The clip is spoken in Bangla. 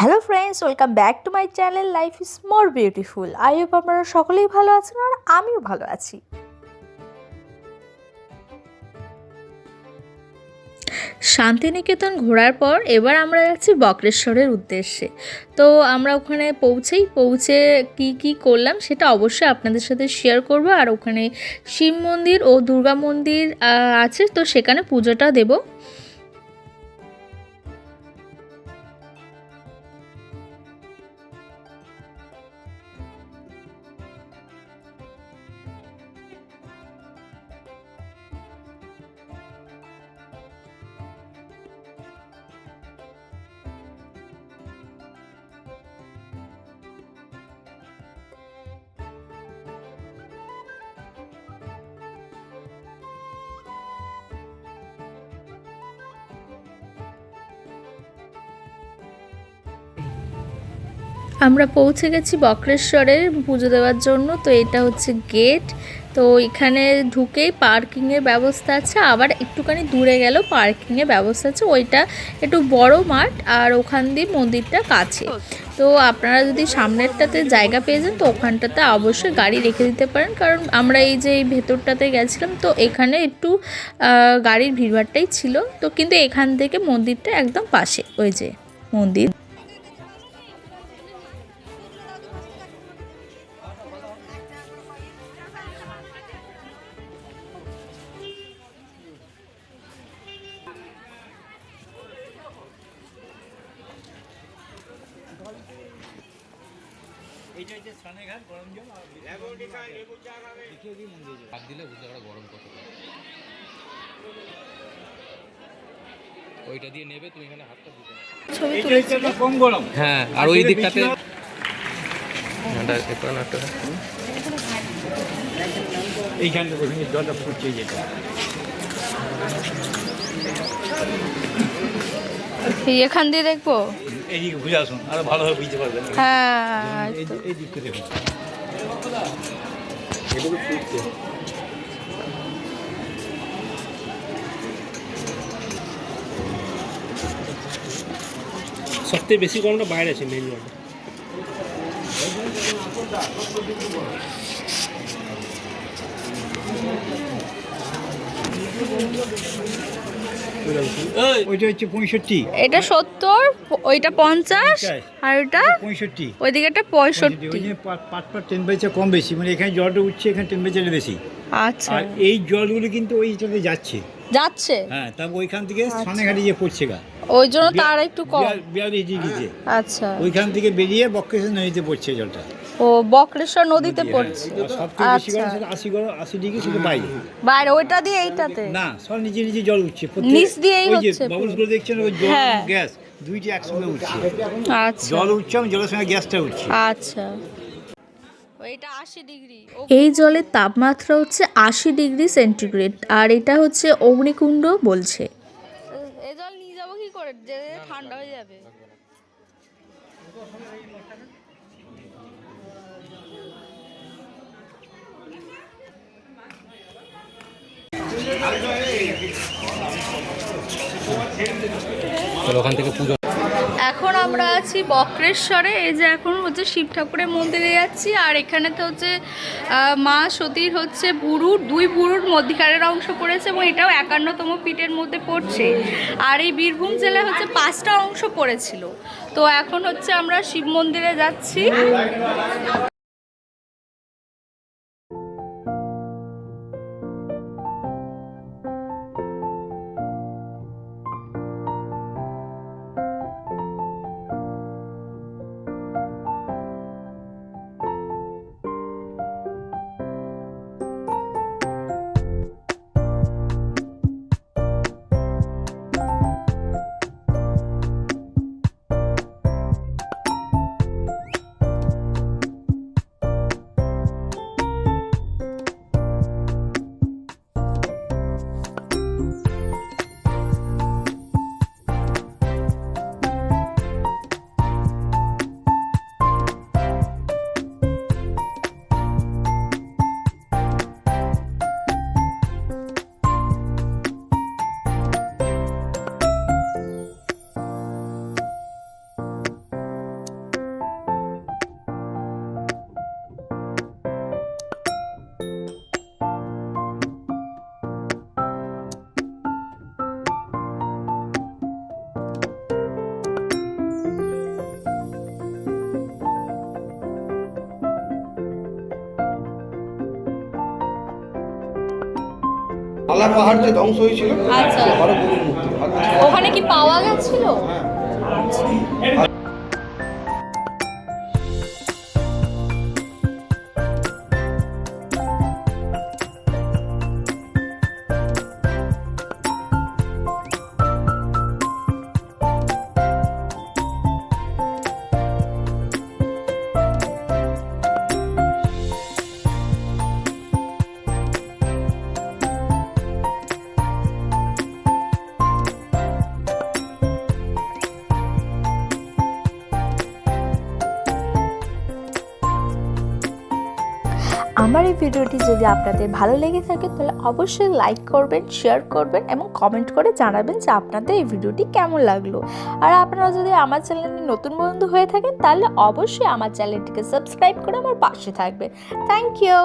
Hello friends welcome back to my channel life is more beautiful I hope আপনারা সকলেই ভালো আছেন আর আমিও ভালো আছি। শান্তিনিকেতন ঘোরার পর এবার আমরা যাচ্ছি বক্রেশ্বরের উদ্দেশ্যে। তো আমরা ওখানে পৌঁছেই, পৌঁছে কি কি করলাম সেটা অবশ্যই আপনাদের সাথে শেয়ার করব। আর ওখানে শিব মন্দির ও দুর্গা মন্দির আছে, তো সেখানে পুজোটা দেবো। আমরা পৌঁছে গেছি বক্রেশ্বরের পুজো দেওয়ার জন্য। তো এটা হচ্ছে গেট তো এখানে ঢুকেই পার্কিংয়ের ব্যবস্থা আছে। আবার একটুখানি দূরে গেল পার্কিংয়ের ব্যবস্থা আছে। ওইটা একটু বড় মাঠ আর ওখান দিয়ে মন্দিরটা কাছে। তো আপনারা যদি সামনেরটাতে জায়গা পেয়ে যান, তো ওখানটাতে অবশ্যই গাড়ি রেখে দিতে পারেন। কারণ আমরা এই যে এই ভেতরটাতে গেছিলাম, তো এখানে একটু গাড়ির ভিড়ভাড়টাই ছিল। তো কিন্তু এখান থেকে মন্দিরটা একদম পাশে, ওই যে মন্দির। হাত দিলে বুঝতে পারা গরম কত ওইটা দিয়ে নেবে তুমি এখানে হাতটা দিতে ছবি তুলেছি। কম গরম। হ্যাঁ আর ওই দিকটাতে এইখানটা জলটা ফুটছে যেটা এখান দিয়ে দেখব? এইদিকে ঘুরে আসুন আরও ভালোভাবে বুঝতে পারবেন। হ্যাঁ এই এই দিকটা দেখুন। সবথেকে বেশি গরমটা বাইরে আছে মেন রোডে ওইটা হচ্ছে পঁয়ষট্টি। এটা সত্তর ওইটা পঞ্চাশ আর ওইটা পঁয়ষট্টি। ওইদিকে একটা পঁয়ষট্টি। পাট পাট পাট টেম্পারেচার কম বেশি মানে এখানে জলটা উঠছে এখানে বেশি। আচ্ছা। আর এই জলগুলো কিন্তু ওইটাতে যাচ্ছে। যাচ্ছে? হ্যাঁ তারপর ওইখান থেকে গিয়ে পড়ছে গা। ওই জন্য তার একটু কম। বিয়াল্লিশ ডিগ্রিতে আচ্ছা। ওইখান থেকে বেরিয়ে বক্রেশ্বর নদীতে পড়ছে জলটা। ও বক্রেশ্বর নদীতে পড়ছে। বেশি গরম আচ্ছা বাইরে। ওইটা দিয়ে এইটাতে? না সব নিচে নিচে জল উঠছে নিচ দিয়েই হচ্ছে। বাবুলসগুলো দেখছেন ওই জল হ্যাঁ। গ্যাস দুইটি একসঙ্গে উঠছে। আচ্ছা। জল উঠছে জলের সঙ্গে গ্যাসটা উঠছে। আচ্ছা। আশি ডিগ্রি এই জলের তাপমাত্রা হচ্ছে আশি ডিগ্রি সেন্টিগ্রেড আর এটা হচ্ছে অগ্নিকুণ্ড বলছে। এই জল নিয়ে যাব কি করে? ঠান্ডা হয়ে যাবে। এখন আমরা আছি বক্রেশ্বরে, এই যে এখন হচ্ছে শিব ঠাকুরের মন্দিরে যাচ্ছি, আর এখানে তো হচ্ছে মা সতীর হচ্ছে বুড়ুর দুই বুড়ুর মধ্যিকারের অংশ পড়েছে এবং এটাও একান্নতম পিঠের মধ্যে পড়ছে। আর এই বীরভূম জেলায় হচ্ছে পাঁচটা অংশ পড়েছিল। তো এখন হচ্ছে আমরা শিব মন্দিরে যাচ্ছি। কালা পাহাড় যে ধ্বংস হয়েছিল আচ্ছা। ওখানে কি পাওয়া গেছিল? আমার এই ভিডিওটি যদি আপনাদের ভালো লেগে থাকে, তাহলে অবশ্যই লাইক করবেন শেয়ার করবেন এবং কমেন্ট করে জানাবেন যে আপনাদের এই ভিডিওটি কেমন লাগল। আর আপনারা যদি আমার চ্যানেলে নতুন বন্ধু হয়ে থাকেন, তাহলে অবশ্যই আমার চ্যানেলটিকে সাবস্ক্রাইব করে আমার পাশে থাকবেন। Thank you